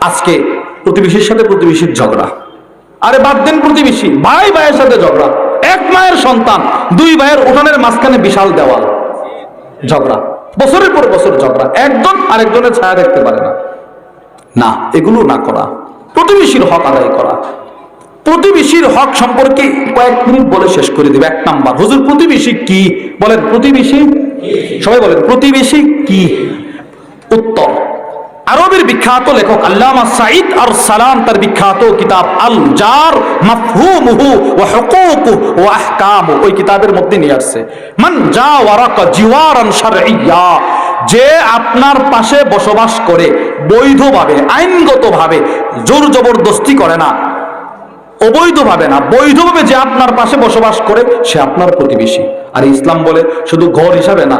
আজকে প্রতিবেশীর সাথে প্রতিবেশীর ঝগড়া। আরে বাদ দেন প্রতিবেশী, ভাই ভাইয়ের সাথে ঝগড়া। এক মায়ের সন্তান, দুই ভাইয়ের উঠানের মাঝখানে বিশাল দেওয়াল। ঝগড়া, বছরের পর বছর ঝগড়া। একজন আরেকজনের ছায়া দেখতে পারে না। না, এগুলো না করা। প্রতিবেশীর হক আদায় করা। প্রতিবেশীর হক সম্পর্কে কয়েক মিনিট বলে শেষ করে দেবে। এক নাম্বার, হুজুর, প্রতিবেশী কি? বলেন, প্রতিবেশী? সবাই বলেন, প্রতিবেশী কি? উত্তর। আরবের বিখ্যাত লেখক আল্লামা সাইদ আর সালাম তার বিখ্যাত কিতাব আল জার মাফহুমুহু ওয়া হুকুকু ওয়া আহকামু ওই কিতাবের মধ্যে নিয়ে আসছে। মান জা জাওয়ারাকা জিওয়ারান শারইয়্যা যে আপনার পাশে বসবাস করে, বৈধভাবে, আইনগতভাবে জোর জবরদস্তি করে না, অবৈধভাবে না, বৈধভাবে যে আপনার পাশে বসবাস করে, সে আপনার প্রতিবেশী। আর ইসলাম বলে শুধু ঘর হিসাবে না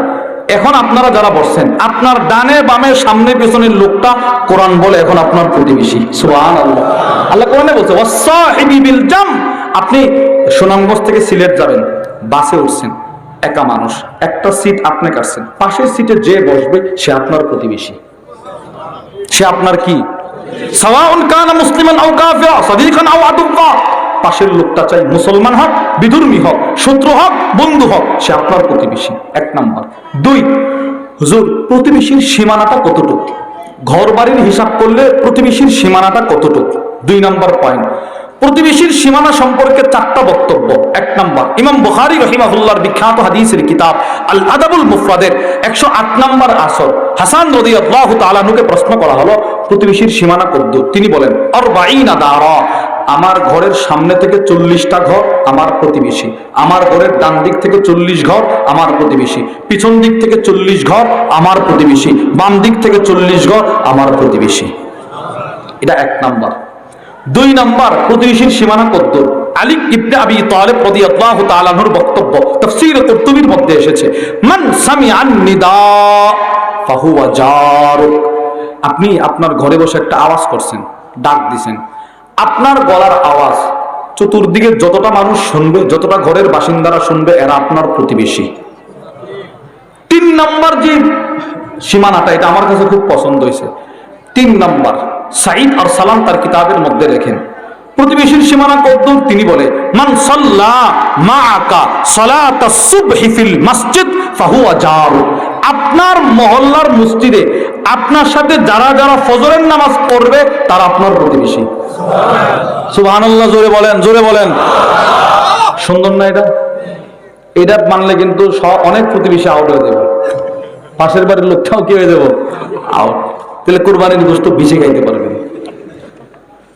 এখন আপনারা যারা বসছেন, আপনার ডানে বামে সামনে পেছনের লোকটা কোরআন বলে এখন আপনার প্রতিবেশী। সুবহান আল্লাহ আল্লাহ কোরআনে বলছে আপনি সুনামগঞ্জ থেকে সিলেট যাবেন, বাসে উঠছেন, একা মানুষ, একটা সিট আপনি কাটছেন, পাশের সিটে যে বসবে, সে আপনার প্রতিবেশী। সে আপনার কি? সাওয়াউন কানা মুসলিমান আও কাফিরা, সাদিকান আও আদুকা পাশের লোকটা চাই মুসলমান হোক, বিধর্মী হোক, শত্রু হোক, বন্ধু হোক, সে আপনার প্রতিবেশী। এক নাম্বার। দুই, হুজুর, প্রতিবেশীর সীমানাটা কতটুকু? ঘর বাড়ির হিসাব করলে প্রতিবেশীর সীমানাটা কতটুকু? দুই নাম্বার পয়েন্ট প্রতিবেশীর সীমানা সম্পর্কে চারটা বক্তব্য। এক নম্বর, ইমাম বুখারী রহিমাহুল্লাহর বিখ্যাত হাদিসের কিতাব আল আদাবুল মুফরাদের একশো আট নম্বর আসর। হাসান রদি আল্লাহ তালানুকে প্রশ্ন করা হলো, প্রতিবেশীর সীমানা কদ্দু তিনি বলেন আর বাইনা দাঁড়া আমার ঘরের সামনে থেকে চল্লিশটা ঘর আমার প্রতিবেশী। আমার ঘরের ডান দিক থেকে চল্লিশ ঘর আমার প্রতিবেশী। পিছন দিক থেকে চল্লিশ ঘর আমার প্রতিবেশী। বাম দিক থেকে চল্লিশ ঘর আমার প্রতিবেশী। এটা এক নাম্বার। দুই নাম্বার প্রতিবেশীর সীমানা কদ্দুর। আলী ইবনে আবি বক্তব্য তাফসীর কুরতুবির মধ্যে এসেছে। আপনি আপনার ঘরে বসে একটা আওয়াজ করছেন, ডাক দিছেন। আপনার গলার আওয়াজ চতুর্দিকে যতটা মানুষ শুনবে, যতটা ঘরের বাসিন্দারা শুনবে, এরা আপনার প্রতিবেশী। তিন নাম্বার যে সীমানাটা, এটা আমার কাছে খুব পছন্দ হয়েছে। তিন নাম্বার সাইদ আর সালাম তার কিতাবের মধ্যে রেখেন। প্রতিবেশীর সীমানা কদ্দুর তিনি বলে, মান সাল্লা মা আকা সালাত সুবহি ফিল মসজিদ ফাহুয়া জার। আপনার মহল্লার মসজিদে আপনার সাথে যারা যারা ফজরের নামাজ পড়বে, তারা আপনার প্রতিবেশী। সুবহানাল্লাহ, জোরে বলেন জোরে বলেন। সুন্দর না এটা? এটা মানলে কিন্তু অনেক প্রতিবেশী আউট হয়ে যাবে। পাশের বাড়ির লোকটাও কি হয়ে যাব? আউট তাহলে কোরবানির গোস্ত বেশি খাইতে পারবেন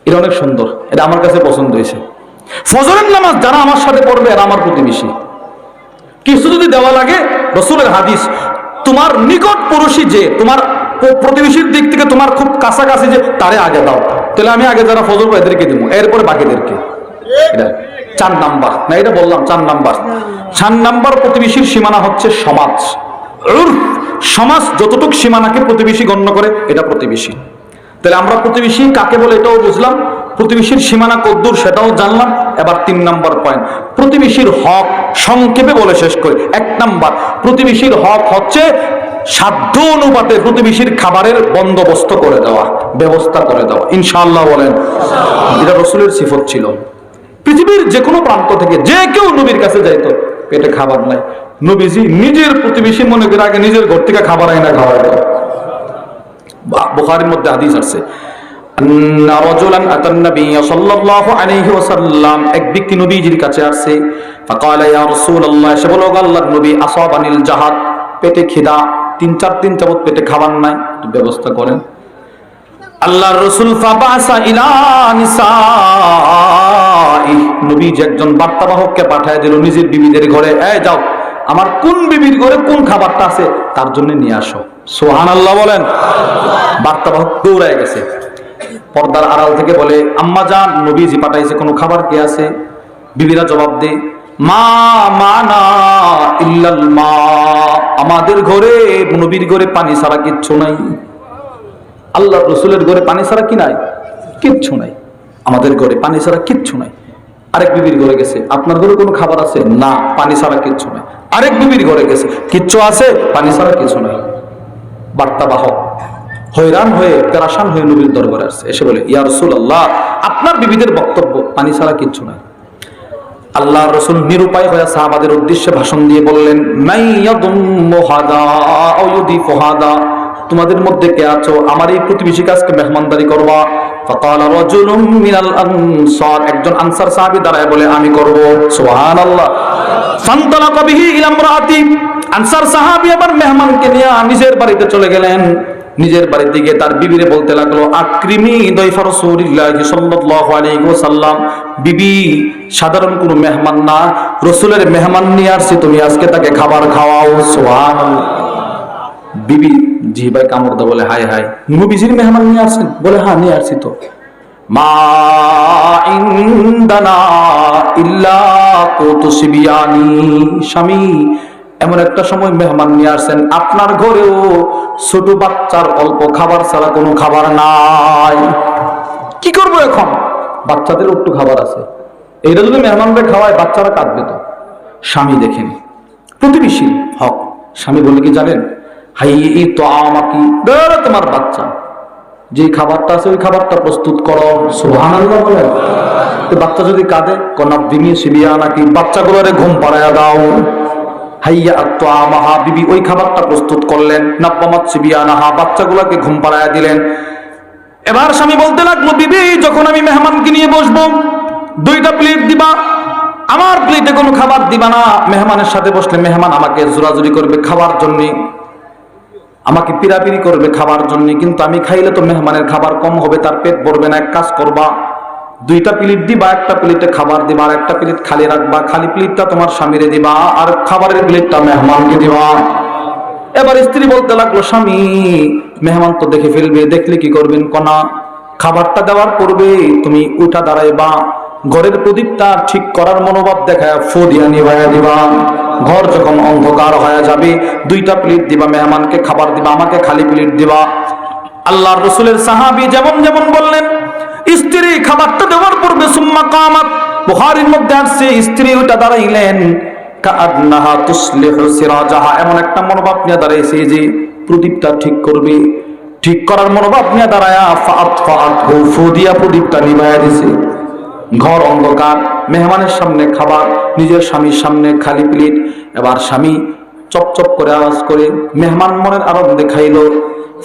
এটা অনেক সুন্দর, এটা আমার কাছে পছন্দ হয়েছে। ফজরের নামাজ যারা আমার সাথে পড়বে এরা আমার প্রতিবেশী, কিছু যদি দেওয়া লাগে, রসুলের হাদিস, তোমার নিকট পড়োশী যে, তোমার প্রতিবেশীর দিক থেকে তোমার খুব কাছাকাছি যে, তারে আগে দাও। তাহলে আমি আগে যারা ফজর পাই এদেরকে দিব, এরপরে বাকিদেরকে। চার নাম্বার, না এটা বললাম চার নাম্বার। চার নাম্বার প্রতিবেশীর সীমানা হচ্ছে সমাজ। সমাজ যতটুক সীমানাকে প্রতিবেশী গণ্য করে, এটা প্রতিবেশী। তাহলে আমরা প্রতিবেশী কাকে বলে এটাও বুঝলাম। প্রতিবেশীর সীমানা কদ্দূর সেটাও জানলাম। এবার তিন নাম্বার পয়েন্ট প্রতিবেশীর হক সংক্ষেপে বলে শেষ করি। এক নাম্বার, প্রতিবেশীর হক হচ্ছে সাধ্য অনুপাতে প্রতিবেশীর খাবারের বন্দোবস্ত করে দেওয়া, ব্যবস্থা করে দেওয়া। ইনশাল্লাহ বলেন, এটা রসুলের সিফত ছিল। পৃথিবীর যে কোনো প্রান্ত থেকে যে কেউ নবীর কাছে যাইতো, পেটে খাবার নাই। নবীজি নিজের প্রতিবেশী মনে করে আগে নিজের ঘর থেকে খাবার আইনা খাওয়াইতো বা- মধ্যে হাদিস আছে। নবী কাছে আসছে নবী পেটে খিদা, তিন চার দিন পেটে খাবার নাই। ব্যবস্থা করেন। আল্লাহর রাসূল নবীজি একজন বার্তাবাহককে পাঠায় দিল নিজের বিবিদের ঘরে এ যাও। আমার কোন বিবির ঘরে কোন খাবারটা আছে, তার জন্য নিয়ে আসো। সোহান আল্লাহ বলেন বার্তাবাহক দৌড়ায় গেছে। পর্দার আড়াল থেকে বলে, আম্মা যান, নবীজি পাঠাইছে, কোনো খাবার কে আছে? বিবিরা জবাব দে মা মানা ইল্লাল মা। আমাদের ঘরে, নবীর ঘরে পানি ছাড়া কিচ্ছু নাই। আল্লাহ রসুলের ঘরে পানি ছাড়া কি নাই? কিচ্ছু নাই। আমাদের ঘরে পানি ছাড়া কিচ্ছু নাই। আরেক বিবির ঘরে গেছে। আপনার ঘরে কোনো খাবার আছে? না, পানি ছাড়া কিচ্ছু নাই। আরেক বিবির ঘরে গেছে। কিচ্ছু আছে? পানি ছাড়া কিছু নাই। বার্তাবাহক হয়রান হয়ে পেরাসান হয়ে নবীর দরবারে আসছে। এসে বলে, ইয়া রসুল আল্লাহ আপনার বিবিদের বক্তব্য, পানি ছাড়া কিচ্ছু নাই। আল্লাহ রসুল নিরুপায় হয়ে সাহাবাদের উদ্দেশ্যে ভাষণ দিয়ে বললেন তোমাদের মধ্যে কে আছো? আমার এই প্রতিবেশী কাজকে মেহমানদারি করবা। فقال رجل من الانصار একজন আনসার সাহাবী দাঁড়ায় বলে আমি করব সুবহানাল্লাহ ফান্তালাকা বিহি ইলা ইমরাতি আনসার সাহাবী আবার মেহমানকে নিয়ে নিজের বাড়িতে চলে গেলেন নিজের বাড়িতে গিয়ে তার বিবিরে বলতে লাগলো আক্রিমি দৈফা রসুলিল্লাহি সাল্লাল্লাহু আলাইহি ওয়াসাল্লাম বিবি সাধারণ কোনো মেহমান না রসুলের মেহমান নিয়ে আসছি তুমি আজকে তাকে খাবার খাওয়াও সুবহানাল্লাহ বিবি জি ভাই কামড় দা বলে হাই হাই নবীজির মেহমান নিয়ে আসছেন, বলে হ্যাঁ নিয়ে আসছি তো। এমন একটা সময় মেহমান নিয়ে আসছেন, আপনার ঘরেও ছোট বাচ্চার অল্প খাবার ছাড়া কোনো খাবার নাই। কি করব এখন? বাচ্চাদের একটু খাবার আছে। এইটা যদি মেহমানদের খাওয়ায়, বাচ্চারা কাঁদবে তো। স্বামী দেখেন, প্রতিবেশী হক। স্বামী বলে কি জানেন? হাই এই তো আমাকে ধরো তোমার বাচ্চা। যে খাবারটা আছে, ওই খাবারটা প্রস্তুত করো। সুবহানাল্লাহ বলেন তো বাচ্চা যদি কাঁদে কনাব দিমিয়ে সিবিয়া নাকি বাচ্চাগুলোরে ঘুম পাড়ায়া দাও। হাইয়া তো আমাহা বিবি ওই খাবারটা প্রস্তুত করলেন। নাব্বামাত সিবিয়া নাহা বাচ্চাগুলোকে ঘুম পাড়ায়া দিলেন। এবার স্বামী বলতে লাগল, বিবি, যখন আমি মেহমানকে নিয়ে বসবো, দুইটা প্লেট দিবা? আমার প্লেটে কোনো খাবার দিবা না। মেহমানের সাথে বসলে মেহমান আমাকে জোরাজুরি করবে খাবার জন্য। আমাকে পিরাপিরি করবে খাবার জন্য, কিন্তু আমি খাইলে তো মেহমানের খাবার কম হবে, তার পেট ভরবে না, এক কাজ করবা। দুইটা প্লেট দিবা, একটা প্লেটে খাবার দিবা, আর একটা প্লেট খালি রাখবা, খালি প্লেটটা তোমার স্বামীরে দিবা, আর খাবারের প্লেটটা মেহমানকে দিবা। এবার স্ত্রী বলতে লাগল, স্বামী, মেহমান তো দেখে ফেলবে, দেখলে কি করবেন কনা? খাবারটা দেওয়ার পূর্বে তুমি উঠা দাঁড়াইবা, ঘরের প্রদীপটা ঠিক করার মনোভাব দেখায় ফো দিয়া নিভাইয়া দিবা। ঘর যখন অন্ধকার হয়ে যাবে, দুইটা প্লেট দিবা, মেহমানকে খাবার দিবা, আমাকে খালি প্লেট দিবা। আল্লাহর রসুলের সাহাবি যেমন যেমন বললেন, স্ত্রী খাবারটা দেওয়ার পূর্বে সুম্মা কামাত। বুখারীর মধ্যে আসছে, স্ত্রী ওটা দাঁড়াইলেন। এমন একটা মনোভাব নিয়ে দাঁড়াইছে যে প্রদীপটা ঠিক করবে। ঠিক করার মনোভাব নিয়ে দাঁড়ায়া প্রদীপটা নিভাইয়া দিছে। ঘর অন্ধকার। মেহমানের সামনে খাবার, নিজের স্বামীর সামনে খালি প্লেট। এবার স্বামী চপচপ করে আওয়াজ করে মেহমান মনের আনন্দে খাইল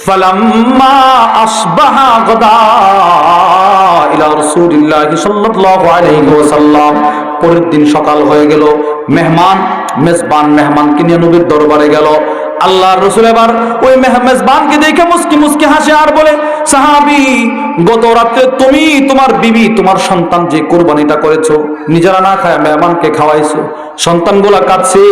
পরের দিন সকাল হয়ে গেল, মেহমান, মেজবান মেহমানকে নিয়ে নবীর দরবারে গেল। আল্লাহর রসুল এবার ওই মেহ- মেজবানকে দেখে মুস্কি মুসকি হাসে আর বলে সাহাবি, গত রাত্রে তুমি, তোমার বিবি, তোমার সন্তান যে কোরবানিটা করেছ, নিজেরা না খায় মেহমানকে খাওয়াইছো, সন্তানগুলা কাছে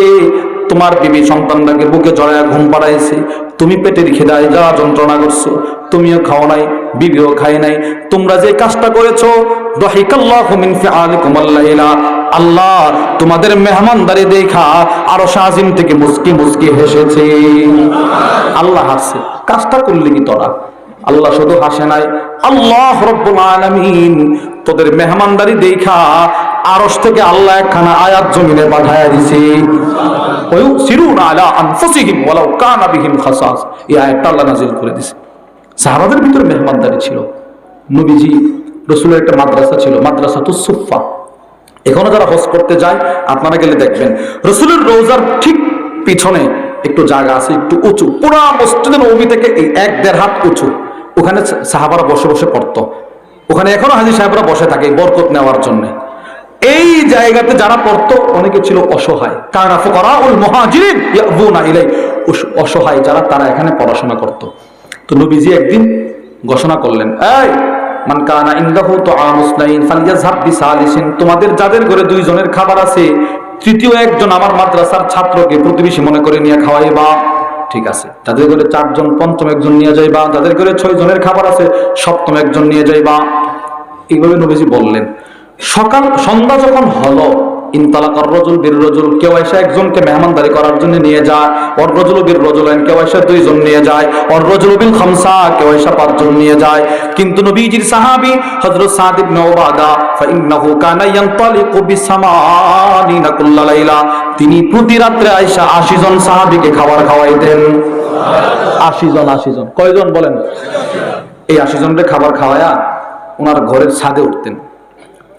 তোমার বিবি সন্তানটাকে বুকে ঘুম পাড়াইছে, তুমি পেটের যা যন্ত্রণা করছ, তুমিও খাও নাই, বিবিও খাই নাই, তোমরা যে কাজটা করেছ আল্লাহ তোমাদের মেহমানদারি দেখা আরও শাহিম থেকে মুস্কি মুস্কি হেসেছে। আল্লাহ হাসছে, কাজটা করলি কি তোরা? আল্লাহ শুধু হাসে নাই, আল্লাহ রব্বুল আলামিন তোদের মেহমানদারি দেখা আরশ থেকে আল্লাহ একখানা আয়াত জমিনে পাঠায়া দিছে। ওয়ুসিরুনা আলা আনফুসিহিম ওয়ালাউ কানা বিহিম খাসাস। এই আয়াতটা আল্লাহ নাযিল করে দিছে। সাহাবাদের ভিতরে মেহমানদারি ছিল। নবীজি, রসুলের একটা মাদ্রাসা ছিল মাদ্রাসা তো সুফা এখনও যারা হজ করতে যায়, আপনারা গেলে দেখবেন, রসুলের রোজার ঠিক পিছনে একটু জায়গা আছে, একটু উঁচু। পুরা মসজিদে নবী থেকে এই এক দেড় হাত উঁচু। ওখানে সাহাবারা বসে বসে পড়তো। ওখানে এখনও হাজির সাহেবরা বসে থাকে বরকত নেওয়ার জন্য। এই জায়গাতে যারা পড়তো, অনেকে ছিল অসহায়। কারণ অসহায় যারা, তারা এখানে পড়াশোনা করতো। তো নবীজি একদিন ঘোষণা করলেন, এই, মান কানা ইনদাহু তুআমুসলাইন ফালইয়াযহাব বিসালিসিন। তোমাদের যাদের ঘরে দুইজনের খাবার আছে, তৃতীয় একজন আমার মাদ্রাসার ছাত্রকে প্রতিবেশী মনে করে নিয়ে খাওয়াইবা। ঠিক আছে। যাদের ঘরে চারজন, পঞ্চম একজন নিয়ে যাইবা। যাদের ঘরে ছয় জনের খাবার আছে, সপ্তম একজন নিয়ে যাইবা। এইভাবে নবীজি বললেন। সকাল, সন্ধ্যা যখন হলো ইনতালাকার রজুল বীর রজুল কেউ এসে একজনকে মেহমানদারি করার জন্য নিয়ে যায়। ওর রজুল বীর রজুল কেউ এসে দুইজন নিয়ে যায়। ওর রজুল বিল খামসা কেউ এসে পাঁচজন নিয়ে যায়। কিন্তু নবীজির সাহাবী হযরত সাদ ইবনে উবাদা ফাইন্নাহু কানা ইয়ানতালিকু বিসামানিনা কুল্লা লাইলা। তিনি প্রতি রাত্রে আয়েশা 80 জন সাহাবীকে খাবার খাওয়াইতেন। আশি জন আশি জন। কয়জন বলেন? এই আশি জনের খাবার খাওয়ায়া ওনার ঘরের ছাদে উঠতেন।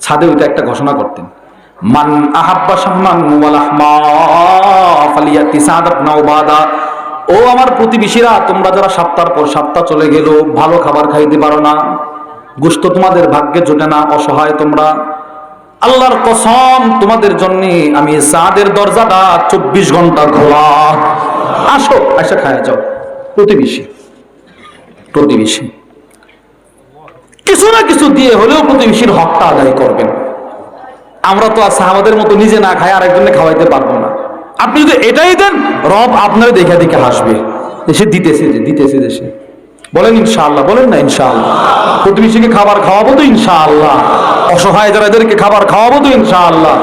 ছাদে উঠে একটা ঘোষণা করতেন। মান আহাব্বা আহমা ফালিয়াতি সাদ ইবনে উবাদা। ও আমার প্রতিবেশীরা, তোমরা যারা সপ্তাহ পর সপ্তাহ চলে গেল, ভালো খাবার খাইতে পারো না। গোস্ত তোমাদের ভাগ্যে জোটে না, অসহায় তোমরা। আল্লাহর কসম, তোমাদের জন্য আমি সাদের দরজাটা চব্বিশ ঘণ্টা খোলা। আসো আসা খায়, যাও। প্রতিবেশী প্রতিবেশী। কিছু না কিছু দিয়ে হলেও প্রতিবেশীর হকটা আদায় করবেন। আমরা তো আর সাহাবাদের মতো নিজে না খাই আরেকজনে খাওয়াইতে পারব না। আপনি যদি এটাই দেন, রব আপনার দেখে দেখে হাসবে। দেশে দিতেছে যে, দিতেছে দেশে বলেন ইনশাআল্লাহ, বলেন না ইনশাআল্লাহ। প্রতিবেশীকে খাবার খাওয়াবো তো ইনশাআল্লাহ। অসহায় যারা এদেরকে খাবার খাওয়াবো তো ইনশাআল্লাহ।